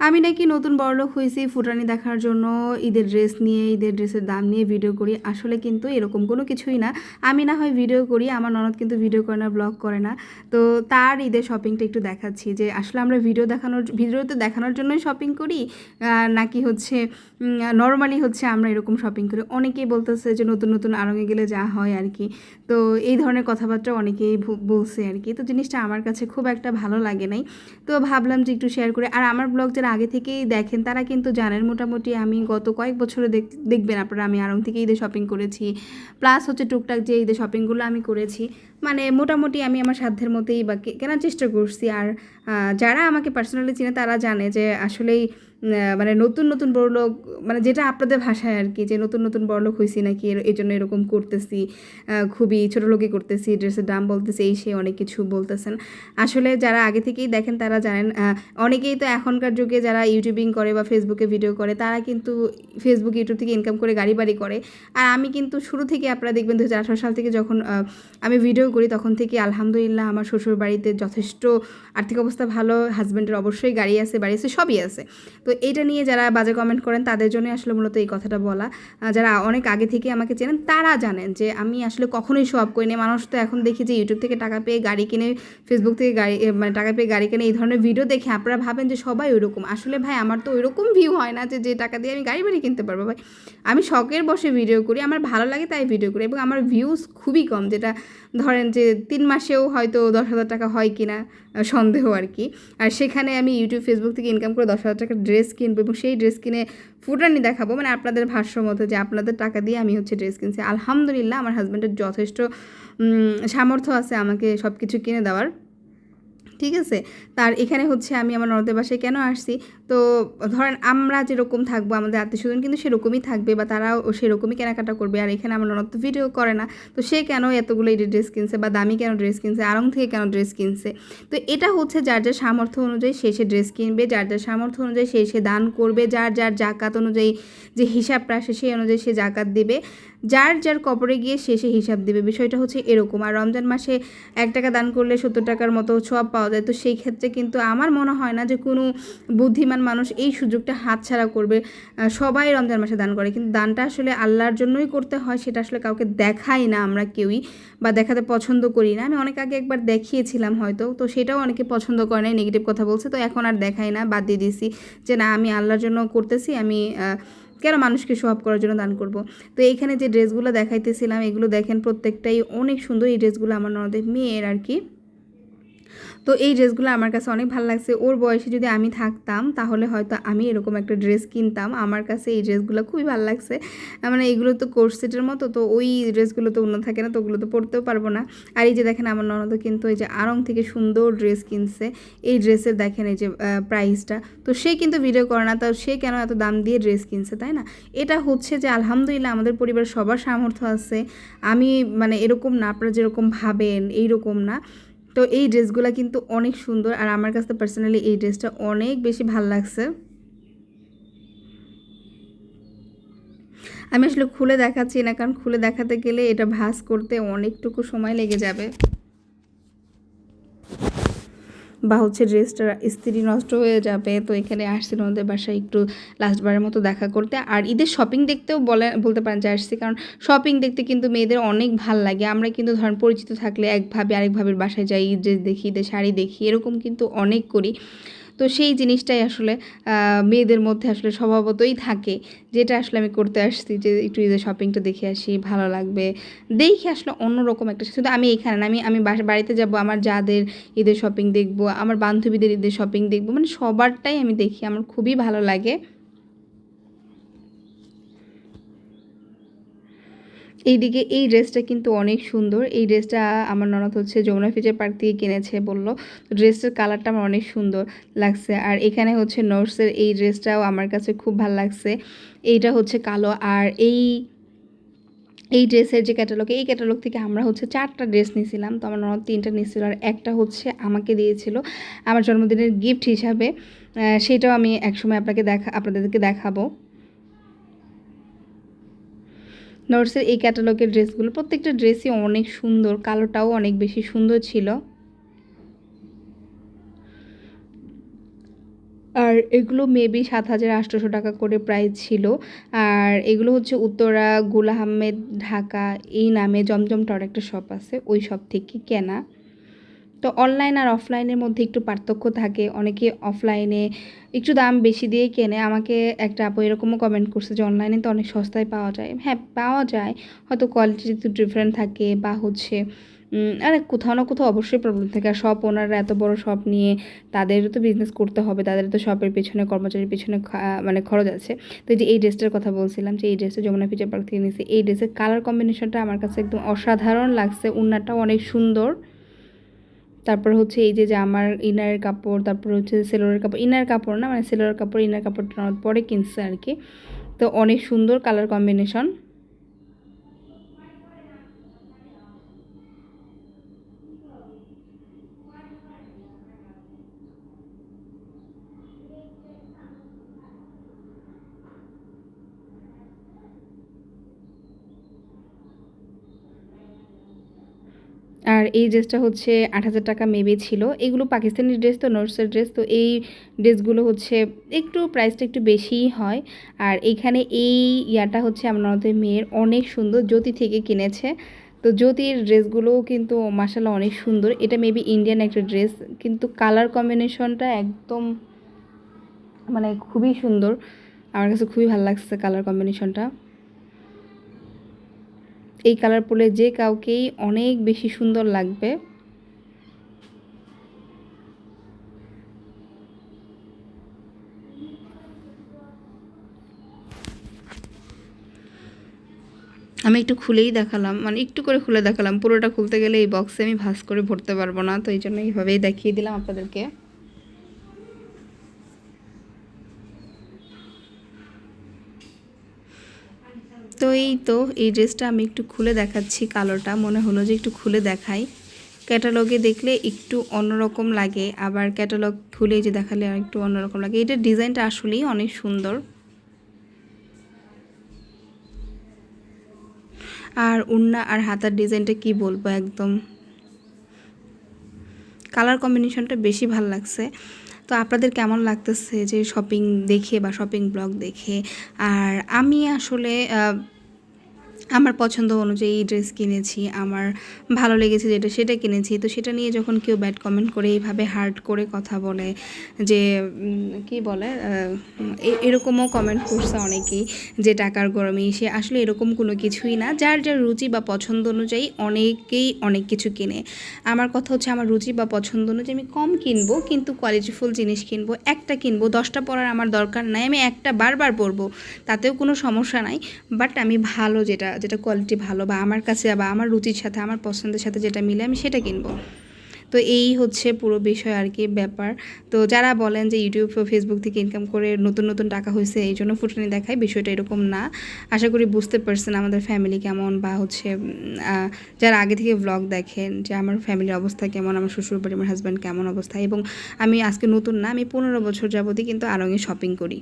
আমি নাকি নতুন বড়লোক হয়েছি, ফুটানি দেখার জন্য, ঈদের ড্রেস নিয়ে, ঈদের ড্রেসের দাম নিয়ে ভিডিও করি। আসলে কিন্তু এরকম কোনো কিছুই না। আমি না হয় ভিডিও করি, আমার ননদ কিন্তু ভিডিও করে না ব্লগ করে না। তো তার ঈদের শপিংটা একটু দেখাচ্ছি যে, আসলে আমরা ভিডিও দেখানোর ভিডিওতে দেখানোর জন্যই শপিং করি নাকি হচ্ছে নর্মালি হচ্ছে আমরা এরকম শপিং করি। অনেকেই বলতেছে যে, নতুন নতুন আরঙে গেলে যা হয় আর কি। তো এই ধরনের কথাবার্তা অনেকেই বলছে আর কি। তো জিনিসটা আমার কাছে খুব একটা ভালো লাগে নাই। তো ভাবলাম যে একটু শেয়ার করে। আর আমার ব্লগ যারা আগে থেকেই দেখেন, তারা কিন্তু জানেন মোটামুটি আমি গত কয়েক বছরে দেখ, দেখবেন আপনারা, আমি আরং থেকে ঈদে শপিং করেছি প্লাস হচ্ছে টুকটাক যে ঈদে শপিংগুলো আমি করেছি মানে মোটামুটি আমি আমার সাধ্যের মতেই বা কেনার চেষ্টা করছি। আর যারা আমাকে পার্সোনালি চিনে, তারা জানে যে আসলেই মানে নতুন নতুন বড়লোক মানে যেটা আপনাদের ভাষায় আর কি, যে নতুন নতুন বড়লোক হয়েছি নাকি এর- এই জন্য এরকম করতেছি খুবই ছোটো লোকই করতেছি, ড্রেসের দাম বলতেছি, এই সে অনেক কিছু বলতেছেন। আসলে যারা আগে থেকেই দেখেন তারা জানেন অনেকেই তো এখনকার যুগে যারা ইউটিউবিং করে বা ফেসবুকে ভিডিও করে, তারা কিন্তু ফেসবুক ইউটিউব থেকে ইনকাম করে গাড়ি বাড়ি করে। আর আমি কিন্তু শুরু থেকে আপনারা দেখবেন দু হাজার আঠারো সাল থেকে যখন আমি ভিডিও করি, তখন থেকে আলহামদুলিল্লাহ আমার শ্বশুর বাড়িতে যথেষ্ট আর্থিক অবস্থা ভালো হাজব্যান্ডের অবশ্যই গাড়ি আছে, বাড়ি আছে, সবই আছে। তো এইটা নিয়ে যারা বাজে কমেন্ট করেন, তাদের জন্য আসলে মূলত এই কথাটা বলা। যারা অনেক আগে থেকে আমাকে চেনেন, তারা জানেন যে আমি আসলে কখনোই শো আপ করিনি মানুষ তো এখন দেখি যে ইউটিউব থেকে টাকা পেয়ে গাড়ি কিনে ফেসবুক থেকে গাড়ি মানে টাকা পেয়ে গাড়ি কিনে এই ধরনের ভিডিও দেখে আপনারা ভাবেন যে সবাই ওইরকম। আসলে ভাই, আমার তো ওইরকম ভিউ হয় না যে যে টাকা দিয়ে আমি গাড়ি বাড়ি কিনতে পারব ভাই। আমি শখের বসে ভিডিও করি, আমার ভালো লাগে তাই ভিডিও করি এবং আমার ভিউজ খুবই কম, যেটা ধরেন যে তিন মাসেও হয়তো দশ হাজার টাকা হয় কিনা সন্দেহ আর কি। আর সেখানে আমি ইউটিউব ফেসবুক থেকে ইনকাম করে দশ হাজার টাকার ড্রেস কিনবো এবং সেই ড্রেস কিনে ফুটানি দেখাবো। মানে আপনাদের ভাষ্য মতো যে আপনাদের টাকা দিয়ে আমি হচ্ছে ড্রেস কিনছি। আলহামদুলিল্লাহ আমার হাজব্যান্ডের যথেষ্ট সামর্থ্য আছে আমাকে সব কিছু কিনে দেওয়ার। ঠিক আছে? তার এখানে হচ্ছে আমি আমার ননদের বাসায় কেন আসছি? তো ধরেন আমরা যেরকম থাকব, আমাদের আত্মীয় স্বজন কিন্তু সেরকমই থাকবে বা তারাও সেরকমই কেনাকাটা করবে। আর এখানে আমার ননদ ভিডিও করে না। তো সে কেন এতগুলো ড্রেস কিনছে বা দামি কেন ড্রেস কিনছে আরং থেকে কেন ড্রেস কিনছে? তো এটা হচ্ছে যার যার সামর্থ্য অনুযায়ী সে সে ড্রেস কিনবে, যার যার সামর্থ্য অনুযায়ী সে সে দান করবে, যার যার জাকাত অনুযায়ী যে হিসাবটা আসে সেই অনুযায়ী সে জাকাত দিবে। যার যার কবরে গিয়ে সে হিসাব দেবে। বিষয়টা হচ্ছে এরকম। আর রমজান মাসে এক টাকা দান করলে সত্তর টাকার মতো সব পাওয়া যায়। তো সেই ক্ষেত্রে কিন্তু আমার মনে হয় না যে কোনো বুদ্ধিমান মানুষ এই সুযোগটা হাতছাড়া করবে সবাই রমজান মাসে দান করে। কিন্তু দানটা আসলে আল্লাহর জন্যই করতে হয়, সেটা আসলে কাউকে দেখাই না আমরা কেউই বা দেখাতে পছন্দ করি না। আমি অনেক আগে একবার দেখিয়েছিলাম হয়তো, তো সেটাও অনেকে পছন্দ করে না নেগেটিভ কথা বলছে। তো এখন আর দেখাই না, বাদ দিয়ে দিছি যে না, আমি আল্লাহর জন্য করতেছি, আমি আহ, আর মানুষকে সোহাব করার জন্য দান করব। তো এইখানে যে ড্রেসগুলো দেখাইতেছিলাম এগুলো দেখেন প্রত্যেকটাই অনেক সুন্দর। এই ড্রেসগুলো আমার ননদের মেয়ের আর কি। তো এই ড্রেসগুলো আমার কাছে অনেক ভালো লাগছে। ওর বয়সে যদি আমি থাকতাম, তাহলে হয়তো আমি এরকম একটা ড্রেস কিনতাম। আমার কাছে এই ড্রেসগুলো খুবই ভালো লাগছে। মানে এগুলো তো কোর্সেটের মতো, তো ওই ড্রেসগুলো তো অন্য থাকে না, তো ওগুলো তো পরতেও পারব না। আর এই যে দেখেন, আমার ননদ কিন্তু এই যে আরং থেকে সুন্দর ড্রেস কিনছে। এই ড্রেসের দেখেন এই যে প্রাইসটা তো সে কিন্তু ভিডিও করে না, তো সে কেন এত দাম দিয়ে ড্রেস কিনছে, তাই না? এটা হচ্ছে যে, আলহামদুলিল্লাহ আমাদের পরিবার সবার সামর্থ্য আছে। আমি মানে এরকম না, আপনারা যেরকম ভাবেন, এইরকম না। তো এই ড্রেসগুলো কিন্তু অনেক সুন্দর আর আমার কাছে পার্সোনালি এই ড্রেসটা অনেক বেশি ভালো লাগছে। আমি আসলে খুলে দেখাচ্ছি না, কারণ খুলে দেখাতে গেলে এটা ভাস করতে অনেকটুকু সময় লেগে যাবে। বা হচ্ছে ড্রেসটা স্ত্রী নষ্ট হয়ে যাবে, তো এখানে আসছিল আমাদের বাসায় একটু লাস্টবারের মতো দেখা করতে। আর ঈদের শপিং দেখতেও বলে, বলতে পারেন যে আসছি, কারণ শপিং দেখতে কিন্তু মেয়েদের অনেক ভালো লাগে। আমরা কিন্তু ধরেন পরিচিত থাকলে একভাবে আরেকভাবে বাসায় যাই, ঈদ ড্রেস দেখি, ঈদের শাড়ি দেখি, এরকম কিন্তু অনেক করি। তো সেই জিনিসটাই আসলে মেয়েদের মধ্যে আসলে স্বভাবতই থাকে। যেটা আসলে আমি করতে আসছি যে, একটু ঈদের শপিংটা দেখে আসি, ভালো লাগবে। দেখি আসলে অন্যরকম একটা শুধু আমি এখানে না, আমি আমি বাড়িতে যাব, আমার যাদের ঈদের শপিং দেখব, আমার বান্ধবীদের ঈদের শপিং দেখব মানে সবারটাই আমি দেখি, আমার খুবই ভালো লাগে। এইদিকে এই ড্রেসটা কিন্তু অনেক সুন্দর। এই ড্রেসটা আমার ননদ হচ্ছে যমুনা ফিচার পার্ক থেকে কিনেছে বলল। ড্রেসটার কালারটা আমার অনেক সুন্দর লাগছে। আর এখানে হচ্ছে নর্সের এই ড্রেসটাও আমার কাছে খুব ভালো লাগছে। এইটা হচ্ছে কালো। আর এই এই ড্রেসের যে ক্যাটালগ, এই ক্যাটালগ থেকে আমরা হচ্ছে চারটা ড্রেস নিয়েছিলাম। তো আমার ননদ তিনটা নিয়েছিল আর একটা হচ্ছে আমাকে দিয়েছিল আমার জন্মদিনের গিফট হিসাবে। সেটাও আমি একসময় আপনাকে দেখা, আপনাদেরকে দেখাবো। নর্সের এই ক্যাটালগের ড্রেসগুলো প্রত্যেকটা ড্রেসই অনেক সুন্দর, কালোটাও অনেক বেশি সুন্দর ছিল। আর এগুলো মেবি সাত হাজার আটশোশো টাকা করে প্রাইস ছিল। আর এগুলো হচ্ছে উত্তরা, গুল আহমেদ, ঢাকা, এই নামে জমজম একটা শপ আছে, ওই শপ থেকে কেনা। তো অনলাইন আর অফলাইনের মধ্যে একটু পার্থক্য থাকে। অনেকে অফলাইনে একটু দাম বেশি দিয়ে কেনে। আমাকে একটা আপু এরকমও কমেন্ট করছে যে অনলাইনে তো অনেক সস্তায় পাওয়া যায়। হ্যাঁ পাওয়া যায়। হয়তো কোয়ালিটি একটু ডিফারেন্ট থাকে বা হচ্ছে আরে কোথাও না কোথাও অবশ্যই প্রবলেম থাকে। আর শপ ওনাররা এত বড় শপ নিয়ে তাদেরও তো বিজনেস করতে হবে। তাদের তো শপের পেছনে, কর্মচারীর পেছনে মানে খরচ আছে। তো যে এই ড্রেসটার কথা বলছিলাম যে, এই ড্রেসটা যমুনা ফিচার পার্ক থেকে নিয়েছি। এই ড্রেসের কালার কম্বিনেশনটা আমার কাছে একদম অসাধারণ লাগছে। উন্নাটাও অনেক সুন্দর। তারপর হচ্ছে এই যে আমার ইনারের কাপড়, তারপর হচ্ছে সেলোরের কাপড় ইনার কাপড় না মানে সেলোরের কাপড় ইনার কাপড়টা পরে কিনছে আর কি। তো অনেক সুন্দর কালার কম্বিনেশন আর এই ড্রেসটা হচ্ছে আট হাজার টাকা মেবি ছিল। এগুলো পাকিস্তানি ড্রেস তো, নর্সের ড্রেস তো। এই ড্রেসগুলো হচ্ছে একটু প্রাইসটা একটু বেশিই হয়। আর এইখানে এই ইয়াটা হচ্ছে আমাদের মেয়ের। অনেক সুন্দর। জ্যোতি থেকে কিনেছে। তো জ্যোতির ড্রেসগুলোও কিন্তু মাসাল্লাহ অনেক সুন্দর। এটা মেবি ইন্ডিয়ান একটা ড্রেস। কিন্তু কালার কম্বিনেশনটা একদম মানে খুবই সুন্দর। আমার কাছে খুবই ভালো লাগছে কালার কম্বিনেশনটা এই কালার পরলে যে কাউকেই অনেক বেশি সুন্দর লাগবে। আমি একটু খুলেই দেখালাম মানে একটু করে খুলে দেখালাম। পুরোটা খুলতে গেলে এই বক্সে আমি ভাস করে ভরতে পারব না, তো এই জন্য এইভাবেই দেখিয়ে দিলাম আপনাদেরকে। তো এই তো, এই ড্রেসটা আমি একটু খুলে দেখাচ্ছি কালোটা, মনে হলো যে একটু খুলে দেখাই। ক্যাটালগে দেখলে একটু অন্যরকম লাগে, আবার ক্যাটালগ খুলে যে দেখালে আর একটু অন্যরকম লাগে। এটার ডিজাইনটা আসলেই অনেক সুন্দর। আর উন্না আর হাতার ডিজাইনটা কি বলব একদম। কালার কম্বিনেশনটা বেশি ভালো লাগছে। তো আপনাদের কেমন লাগতেছে যে শপিং দেখে বা শপিং ব্লগ দেখে? আর আমি আসলে আমার পছন্দ অনুযায়ী এই ড্রেস কিনেছি, আমার ভালো লেগেছে যেটা সেটা কিনেছি। তো সেটা নিয়ে যখন কেউ ব্যাড কমেন্ট করে, এইভাবে হার্ড করে কথা বলে যে কি বলে এরকমও কমেন্ট করছে অনেকেই যে টাকার গরমে। সে আসলে এরকম কোনো কিছুই না। যার যার রুচি বা পছন্দ অনুযায়ী অনেকেই অনেক কিছু কিনে। আমার কথা হচ্ছে আমার রুচি বা পছন্দ অনুযায়ী আমি কম কিনবো, কিন্তু কোয়ালিটিফুল জিনিস কিনবো। একটা কিনবো, দশটা পরার আমার দরকার নাই, আমি একটা বারবার পরবো, তাতেও কোনো সমস্যা নাই। বাট আমি ভালো যেটা যেটা কোয়ালিটি ভালো বা আমার কাছে বা আমার রুচির সাথে, আমার পছন্দের সাথে যেটা মিলে আমি সেটা কিনবো। তো এই হচ্ছে পুরো বিষয় আর কি, ব্যাপার। তো যারা বলেন যে ইউটিউব ফেসবুক থেকে ইনকাম করে নতুন নতুন টাকা হয়েছে এই জন্য ফুটানি দেখায় বিষয়টা এরকম না। আশা করি বুঝতে পারছেন আমাদের ফ্যামিলি কেমন বা হচ্ছে যারা আগে থেকে ব্লগ দেখেন যে আমার ফ্যামিলির অবস্থা কেমন, আমার শ্বশুর বাড়ি, আমার হাজব্যান্ড কেমন অবস্থা। এবং আমি আজকে নতুন না, আমি পনেরো বছর যাবতই কিন্তু আরঙে শপিং করি।